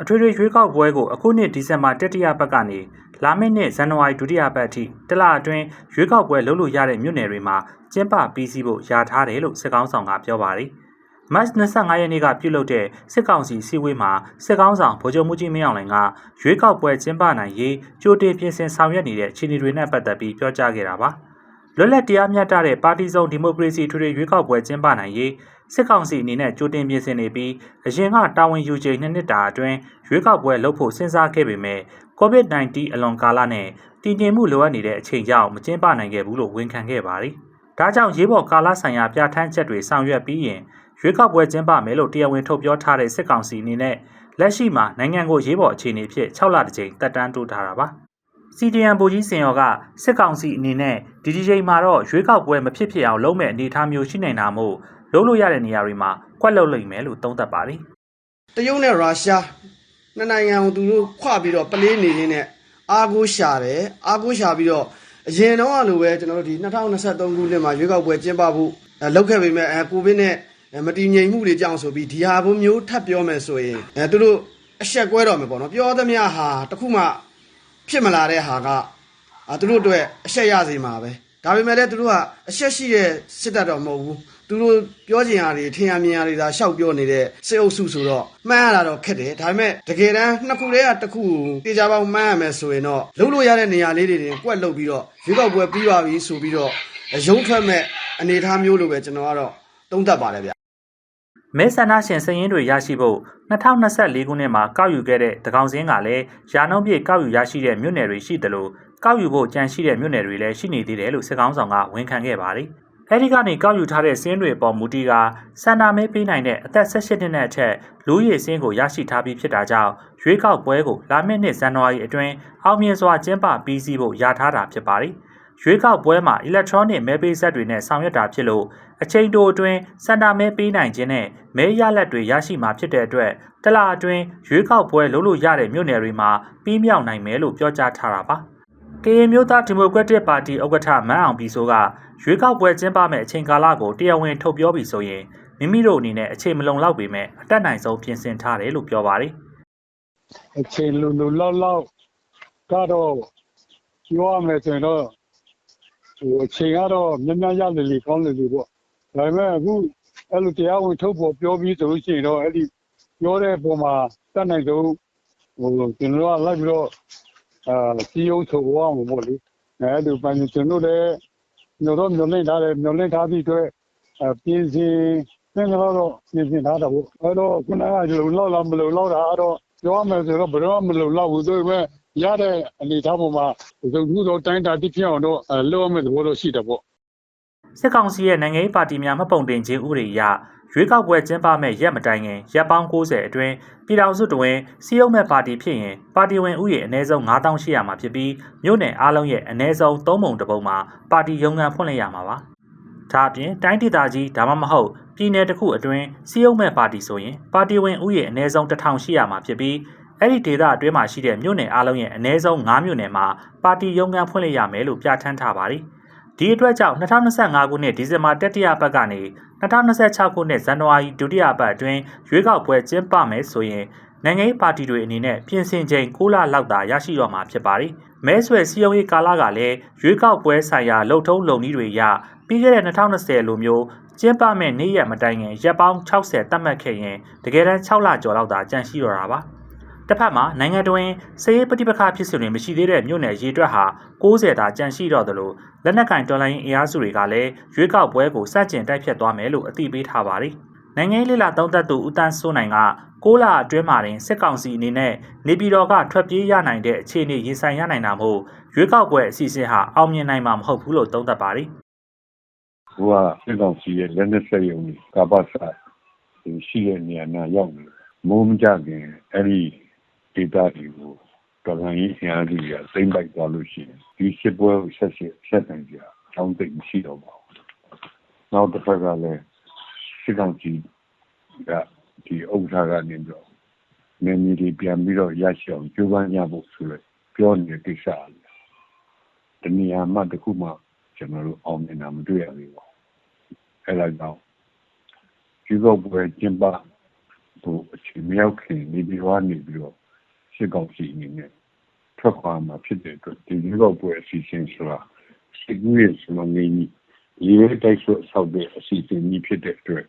အထွေထွေရွေးကောက်ပွဲကိုအခုနှစ်ဒီဇင်ဘာတတိယပတ်ကနေလာမယ့်နှစ်ဇန်နဝါရီဒုတိယပတ်အထိတစ်လအတွင်းရွေးကောက်ပွဲလုပ်လို့ရတဲ့မြို့နယ်တွေမှာကျင်းပပြီးစီးဖို့ယာထားတယ်လို့စစ်ကောင်းဆောင်ကပြောပါတယ်။မတ်25ရက်နေ့ကပြုလုပ်တဲ့စစ်ကောင်စီစည်းဝေးမှာစစ်ကောင်းဆောင်ဗိုလ်ချုပ်မှုကြီးမင်းအောင်လှိုင်ကရွေးကောက်ပွဲကျင်းပနိုင်ရေးကြိုတင်ပြင်ဆင်ဆောင်ရွက်နေတဲ့အခြေအနေတွေနဲ့ပတ်သက်ပြီးပြောကြားခဲ့တာပါ။လွတ်လပ်တရားမျှတတဲ့ပါတီစုံဒီမိုကရေစီထွေထွေရွေးကောက်ပွဲကျင်းပနိုင်ရေး စစ်ကောင်စီအနေနဲ့ကြိုတင်ပြင်ဆင်နေပြီးအရင်ကတာဝန်ယူချိန်နှစ်နှစ်တာအတွင်းရွေးကောက်ပွဲလုပ်ဖို့စဉ်းစားခဲ့ပေမဲ့ COVID-19 အလွန်ကာလနဲ့တည်ငြိမ်မှုလိုအပ်နေတဲ့အချိန်ကြောင့်မကျင်းပနိုင်ခဲ့ဘူးလို့ဝန်ခံခဲ့ပါတယ်။ဒါကြောင့်ရေးပေါ်ကာလဆိုင်ရာပြဋ္ဌာန်းချက်တွေဆောင်ရွက်ပြီးရင်ရွေးကောက်ပွဲကျင်းပမယ်လို့တရားဝင်ထုတ်ပြောထားတဲ့စစ်ကောင်စီအနေနဲ့လက်ရှိမှာနိုင်ငံကိုရေးပေါ်အခြေအနေဖြစ်6လတစ်ကြိမ်တက်တန်းတိုးထားတာပါ။ CDN ဗိုလ်ကြီးစင်ရော်ကစစ်ကောင်စီအနေနဲ့ဒီဒီချိန်မှာတော့ရွေးကောက်ပွဲမဖြစ်ဖြစ်အောင်လုပ်မဲ့အနေအထားမျိုးရှိနေတာမို့ လုပ်လို့ရတဲ့နေရာတွေမှာကွက်လုပ်လိမ့်မယ်လို့သုံးသပ်ပါတယ်တရုတ်နဲ့ရုရှားနှစ်နိုင်ငံကိုသူတို့ခွပြီးတော့ပလေးနေရင်းနဲ့အာကိုရှာတယ်အာကိုရှာပြီးတော့အရင်တော့အလိုပဲကျွန်တော်တို့ဒီ2023ခုနှစ်မှာရွေးကောက်ပွဲကျင်းပဖို့အဲလုပ်ခဲ့ပေမဲ့အဲကိုဗစ်နဲ့အဲမတည်ငြိမ်မှုတွေကြောင့်ဆိုပြီးဒီဟာဘုမျိုးထပ်ပြောမယ်ဆိုရင်အဲသူတို့အဆက်ကွဲတော့မယ်ပေါ့နော်ပြောသမျှဟာတစ်ခုမှဖြစ်မလာတဲ့ဟာကအာသူတို့အတွက်အဆက်ရစေမှာပဲဒါပေမဲ့လည်းသူတို့ကအဆက်ရှိတဲ့စစ်တပ်တော့မဟုတ်ဘူး သူတို့ပြောချင်တာတွေထင်ရမြင်ရတွေဒါရှောက်ပြောနေတဲ့စစ်အုပ်စုဆိုတော့မှန်းရတာတော့ခက်တယ်ဒါပေမဲ့တကယ်တမ်းနှစ်ခုတည်းကတစ်ခုကိုတေချာပေါင်းမှန်းရမယ်ဆိုရင်တော့လုံးလို့ရတဲ့နေရာလေးတွေတင်ကွက်လုတ်ပြီးတော့ရွေးကောက်ပွဲပြီးပါပြီဆိုပြီးတော့ရုံးထွက်မဲ့အနေအထားမျိုးလိုပဲကျွန်တော်ကတော့သုံးသပ်ပါတယ်ဗျမဲဆန္ဒရှင်စည်ရင်းတွေရရှိဖို့2024ခုနှစ်မှာကောက်ယူခဲ့တဲ့တကောင်စင်းကလည်းရာနှုန်းပြည့်ကောက်ယူရရှိတဲ့မြို့နယ်တွေရှိတယ်လို့ကောက်ယူဖို့ကြံရှိတဲ့မြို့နယ်တွေလည်းရှိနေသေးတယ်လို့စစ်ကောင်းဆောင်ကဝန်ခံခဲ့ပါတယ်။ အဲဒီကနေကောက်ယူထားတဲ့စင်းတွေပေါ်မူတီကစန္ဒာမဲပေးနိုင်တဲ့အသက်18နှစ်နဲ့အထက်လူရည်စင်းကိုရရှိထားပြီးဖြစ်တာကြောင့်ရွေးကောက်ပွဲကိုလာမယ့်နှစ်ဇန်နဝါရီအတွင်းအောင်မြင်စွာကျင်းပပြီးစီးဖို့ရထားတာဖြစ်ပါတယ်။ရွေးကောက်ပွဲမှာ electronic မဲပေးဆက်တွေနဲ့ဆောင်ရွက်တာဖြစ်လို့အချိန်တိုအတွင်းစန္ဒာမဲပေးနိုင်ခြင်းနဲ့မဲရလက်တွေရရှိမှာဖြစ်တဲ့အတွက်တလအတွင်းရွေးကောက်ပွဲလုပ်လို့ရတဲ့မြို့နယ်တွေမှာပြီးမြောက်နိုင်မယ်လို့ပြောကြားထားတာပါ။ ကရင်မျိုးသားဒီမိုကရက်တစ်ပါတီဥက္ကဋ္ဌမန်းအောင်ပြည်စိုးကရွေးကောက်ပွဲကျင်းပမဲ့အချိန်ကာလကိုတရားဝင်ထုတ်ပြောပြီးဆိုရင်မိမိတို့အနေနဲ့အချိန်မလုံလောက်ပေမဲ့အတက်နိုင်ဆုံးပြင်ဆင်ထားတယ်လို့ပြောပါတယ်အချိန်လူလူလောက်လောက်ကတော့ပြောရမယ်ဆိုရင်တော့ဟိုအချိန်ကတော့မြတ်မြတ်ရလေလေကောင်းလေလေပေါ့ဒါပေမဲ့အခုအဲ့လိုတရားဝင်ထုတ်ဖို့ပြောပြီးဆိုလို့ရှိရင်တော့အဲ့ဒီပြောတဲ့ပုံမှာတတ်နိုင်ဆုံးဟိုကျွန်တော်ကလိုက်ပြီးတော့ အာစီယုံဆိုရမှာပေါ့လေအဲ့ဒီပိုင်းကျွန်တော်လည်းညတော့ညနေထားတယ်ညနေထားပြီးတော့အပြင်စင်နည်းနည်းတော့ပြင်ဆင်ထားတာပေါ့အဲ့တော့ခုနကလုံလောက်လားမလုံလောက်တာအဲ့တော့ပြောရမယ်ဆိုတော့ဘယ်တော့မှမလုံလောက်ဘူးဆိုပေမဲ့ရတဲ့အနေအထားပေါ်မှာဇုံမှုတော့တိုင်းတာတိဖြစ်အောင်တော့အဲလုပ်ရမယ့်သဘောတော့ရှိတယ်ပေါ့။စစ်ကောင်စီရဲ့နိုင်ငံရေးပါတီများမှတ်ပုံတင်ခြင်းဥပဒေအရ ရွေးကောက်ပွဲကျင်းပမဲ့ရက်မတိုင်ခင်ရက်ပေါင်း90အတွင်းပြည်ထောင်စုတွင်စီယုံမဲ့ပါတီဖြစ်ရင်ပါတီဝင်ဥယေအနည်းဆုံး9800မှာဖြစ်ပြီးမြို့နယ်အားလုံးရဲ့အနည်းဆုံး3ပုံတစ်ပုံမှာပါတီရုံးခန်းဖွင့်လှစ်ရမှာပါ။ဒါအပြင်တိုင်းဒေသကြီးဒါမှမဟုတ်ပြည်နယ်တစ်ခုအတွင်းစီယုံမဲ့ပါတီဆိုရင်ပါတီဝင်ဥယေအနည်းဆုံး1800မှာဖြစ်ပြီးအဲ့ဒီဒေသအတွင်းမှာရှိတဲ့မြို့နယ်အားလုံးရဲ့အနည်းဆုံး9မြို့နယ်မှာပါတီရုံးခန်းဖွင့်လှစ်ရမယ်လို့ပြဋ္ဌာန်းထားပါတယ်။ ဒီအတွက်ကြောင့်2025ခုနှစ်ဒီဇင်ဘာတတိယပတ်ကနေ2026ခုနှစ်ဇန်နဝါရီဒုတိယပတ်အတွင်းရွေးကောက်ပွဲကျင်းပမယ်ဆိုရင်နိုင်ငံရေးပါတီတွေအနေနဲ့ပြင်ဆင်ချိန်6လလောက်သာရရှိတော့မှာဖြစ်ပါတယ်။မဲဆွယ်စည်းရုံးရေးကာလကလည်းရွေးကောက်ပွဲဆိုင်ရာလှုပ်ထုံးလုံနည်းတွေရပြီးခဲ့တဲ့2020လိုမျိုးကျင်းပမဲ့နေ့ရက်မတိုင်ခင်ရက်ပေါင်း60တတ်မှတ်ခဲ့ရင်တကယ်တမ်း6လကျော်လောက်သာကြန့်ရှိတော့တာပါ။ တစ်ဖက်မှာနိုင်ငံတွင်စည်ရေးပဋိပက္ခဖြစ်စဉ်တွေမရှိသေးတဲ့မြို့နယ်ရေတွက်ဟာ60တာကြန့်ရှိတော့သလိုလက်နက်ကင်တော်လိုင်းအင်အားစုတွေကလည်းရွေးကောက်ပွဲကိုစတင်တိုက်ဖြတ်သွားမယ်လို့အသိပေးထားပါတယ်။နိုင်ငံရေးလိလာသုံးသက်သူဦးတန်းစိုးနိုင်က6လအတွင်းမှာတင်စစ်ကောင်စီအနေနဲ့နေပြည်တော်ကထွက်ပြေးရနိုင်တဲ့အခြေအနေရင်ဆိုင်ရနိုင်တာမို့ရွေးကောက်ပွဲအစီအစဉ်ဟာအောင်မြင်နိုင်မှာမဟုတ်ဘူးလို့သုံးသပ်ပါတယ်ဟိုကစစ်ကောင်စီရဲ့လက်နက်ဆက်ယုံကြီးကပ္ပစာရှိတဲ့နေရာနာရောက်နေတယ်မိုးမကြခင်အဲ့ဒီ ဒေတာတွေကိုတော်လှန်ရေးအင်အားကြီးကသိမ့်ပိုက်သွားလို့ရှိရင်ဒီစစ်ပွဲကိုဆက်ဆက်ဆက်နိုင်ကြအကြောင်းသိပ်မရှိတော့ပါဘူးနောက်တစ်ဖက်ကလည်းစစ်ကောင်စီကဒီဥက္ကဋ္ဌကနေပြီးတော့နေမီဒီပြန်ပြီးတော့ရရှိအောင်ကြိုးပမ်းကြဖို့ဆိုရယ်ပြောနေတဲ့ကိစ္စအရတနည်းအားမှတစ်ခုမှကျွန်တော်တို့အောင်မြင်တာမတွေ့ရသေးပါဘူးအဲ့ဒါကြောင့်ဒီကောက်ပွဲကျင်းပဟိုအချိန်မရောက်ခင်နေပြီးတော့နေပြီးတော့ စစ်ကောင်စီအနေနဲ့ထွက်ခွာမှာဖြစ်တဲ့အတွက်ဒီလိုတော့ပွဲအစီအစဉ်ဆိုတာစစ်ကူးရဲ့စမနေကြီးရေးတိုက်ဆွဆောက်တဲ့အစီအစဉ်ကြီးဖြစ်တဲ့အတွက်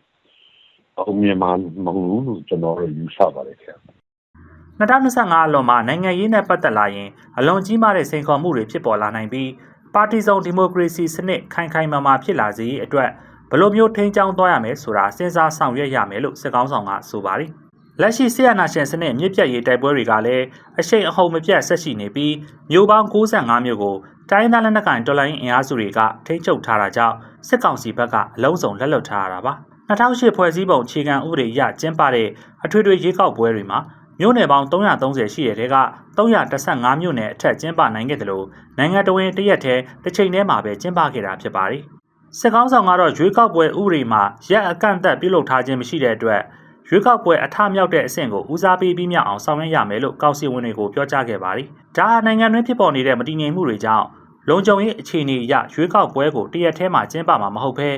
အောင်မြင်မှာမဟုတ်ဘူးလို့ကျွန်တော်တို့ယူဆပါတယ်ခင်ဗျ2025အလွန်မှာနိုင်ငံရေးနဲ့ပတ်သက်လာရင်အလွန်ကြီးမားတဲ့စိန်ခေါ်မှုတွေဖြစ်ပေါ်လာနိုင်ပြီးပါတီစုံဒီမိုကရေစီစနစ်ခိုင်ခိုင်မာမာဖြစ်လာစေရေးအတွက်ဘယ်လိုမျိုးထိန်းကျောင်းသွားရမယ်ဆိုတာစဉ်းစားဆောင်ရွက်ရမယ်လို့စစ်ကောင်းဆောင်ကဆိုပါတယ်။ လက်ရှိဆီယနာရှင်စနစ်မြစ်ပြတ်ရေးတိုက်ပွဲတွေကလည်းအရှိန်အဟုန်မပြတ်ဆက်ရှိနေပြီးမြို့ပေါင်း65မြို့ကိုတိုင်းဒေသလက်နက်ကိုင်တော်လိုင်းအင်အားစုတွေကထိန်းချုပ်ထားတာကြောင့်စစ်ကောင်စီဘက်ကအလုံးစုံလက်လွတ်ထားရတာပါ။2008ဖွဲ့စည်းပုံအခြေခံဥပဒေအရကျင်းပတဲ့အထွေထွေရွေးကောက်ပွဲတွေမှာမြို့နယ်ပေါင်း330ရှိတဲ့တဲက315မြို့နယ်အထက်ကျင်းပနိုင်ခဲ့တယ်လို့နိုင်ငံတော်ဝင်တရက်ထဲတစ်ချိန်တည်းမှာပဲကျင်းပခဲ့တာဖြစ်ပါတယ်။စစ်ကောင်းဆောင်ကတော့ရွေးကောက်ပွဲဥပဒေမှာရက်အကန့်အသတ်ပြုလုပ်ထားခြင်းမရှိတဲ့အတွက် ရွေးကောက်ပွဲအထမြောက်တဲ့အဆင့်ကိုဦးစားပေးပြီးမြောက်အောင်ဆောင်ရွက်ရမယ်လို့ကောင်စီဝင်တွေကိုပြောကြားခဲ့ပါတယ်။ဒါဟာနိုင်ငံတွင်းဖြစ်ပေါ်နေတဲ့မတည်ငြိမ်မှုတွေကြောင့်လုံခြုံရေးအခြေအနေအရရွေးကောက်ပွဲကိုတရက်ထဲမှာကျင်းပမှာမဟုတ်ဘဲ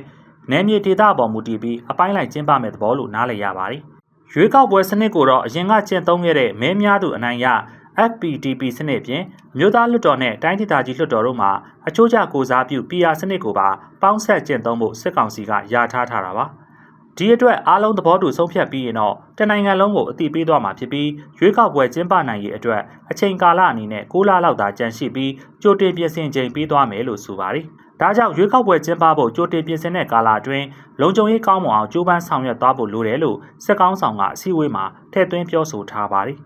နယ်မြေဒေသအပေါ်မူတည်ပြီးအပိုင်းလိုက်ကျင်းပမယ့်သဘောလို့နားလည်ရပါတယ်။ရွေးကောက်ပွဲစနစ်ကိုတော့အရင်ကကျင့်သုံးခဲ့တဲ့မဲများသူအနိုင်ရ FPTP စနစ်ပြင်မြို့သားလွှတ်တော်နဲ့တိုင်းဒေသကြီးလွှတ်တော်တို့မှာအချိုးကျကိုစားပြု PR စနစ်ကိုပါပေါင်းဆက်ကျင့်သုံးဖို့စစ်ကောင်စီကယာထားထားတာပါ ဒီအတွက်အားလုံးသဘောတူဆုံးဖြတ်ပြီးရင်တော့တနိုင်ငံလုံးကိုအတိပေးသွားမှာဖြစ်ပြီးရွေးကောက်ပွဲကျင်းပနိုင်ရေးအတွက်အချိန်ကာလအနေနဲ့6လလောက်သာကြန့်ရှိပြီးကြိုတင်ပြင်ဆင်ချိန်ပေးသွားမယ်လို့ဆိုပါတယ်ဒါကြောင့်ရွေးကောက်ပွဲကျင်းပဖို့ကြိုတင်ပြင်ဆင်တဲ့ကာလအတွင်းလုံခြုံရေးကောင်းမွန်အောင်ကြိုးပမ်းဆောင်ရွက်သွားဖို့လိုတယ်လို့စစ်ကောင်းဆောင်ကအစည်းအဝေးမှာထည့်သွင်းပြောဆိုထားပါတယ်